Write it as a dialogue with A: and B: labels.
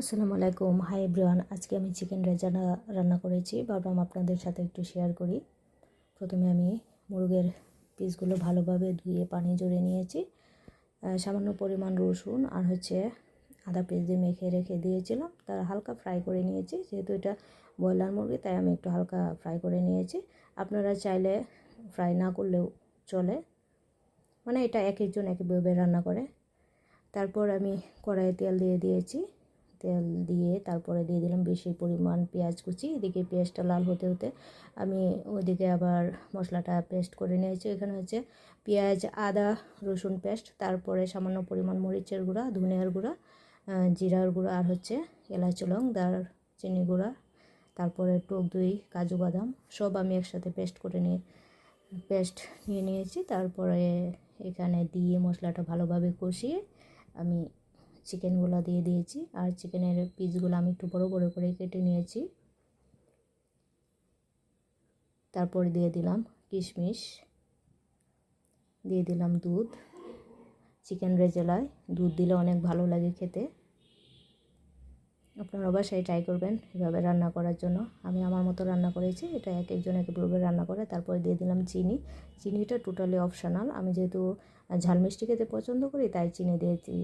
A: আসসালামু আলাইকুম। Hi everyone আজকে আমি চিকেন রেজানা রান্না করেছি। ভাবলাম আপনাদের সাথে একটু শেয়ার করি। প্রথমে আমি মুরগের পিসগুলো ভালোভাবে ধুয়ে পানি জড়ে নিয়েছি। সামান্য পরিমাণ রসুন আর হচ্ছে আদা পেস্ট দিয়ে মেখে রেখে দিয়েছিলাম। তার হালকা ফ্রাই করে নিয়েছি। যেহেতু এটা ব্রয়লার মুরগি, তাই আমি একটু হালকা ফ্রাই করে নিয়েছি। আপনারা চাইলে ফ্রাই না করলেও চলে। মানে এটা এক একজন এক একভাবে রান্না করে। তারপর আমি কড়াইয়ে তেল দিয়ে দিয়েছি। তেল দিয়ে তারপরে দিয়ে দিলাম বেশি পরিমাণ পেঁয়াজ কুচি, এদিকে পেঁয়াজটা লাল হতে হতে আমি ওইদিকে আবার মশলাটা পেস্ট করে নিয়েছি। এখানে হচ্ছে পেঁয়াজ, আদা, রসুন পেস্ট, তারপরে সামান্য পরিমাণ মরিচের গুঁড়া, ধনিয়ার গুঁড়া জিরার গুঁড়া আর হচ্ছে এলাচ লং দার চিনি গুঁড়া, তারপরে টক দই, কাজু বাদাম, সব আমি একসাথে পেস্ট করে নিয়ে, পেস্ট নিয়ে নিয়েছি। তারপরে এখানে দিয়ে মশলাটা ভালোভাবে কষিয়ে আমি চিকেনগুলো দিয়ে দিয়েছি আর চিকেনের পিসগুলো আমি একটু বড় বড় করে কেটে নিয়েছি। তারপরে দিয়ে দিলাম কিশমিশ, দিয়ে দিলাম দুধ। চিকেন রেজেলায় দুধ দিলে অনেক ভালো লাগে খেতে। আপনারা বাসায় ট্রাই করবেন এভাবে রান্না করার জন্য। আমি আমার মতো রান্না করেছি, এটা এক একজন এক একভাবে রান্না করে। তারপরে দিয়ে দিলাম চিনি। চিনিটা টোটালি অপশনাল আমি যেহেতু ঝাল মিষ্টি খেতে পছন্দ করি, তাই চিনি দিয়েছি।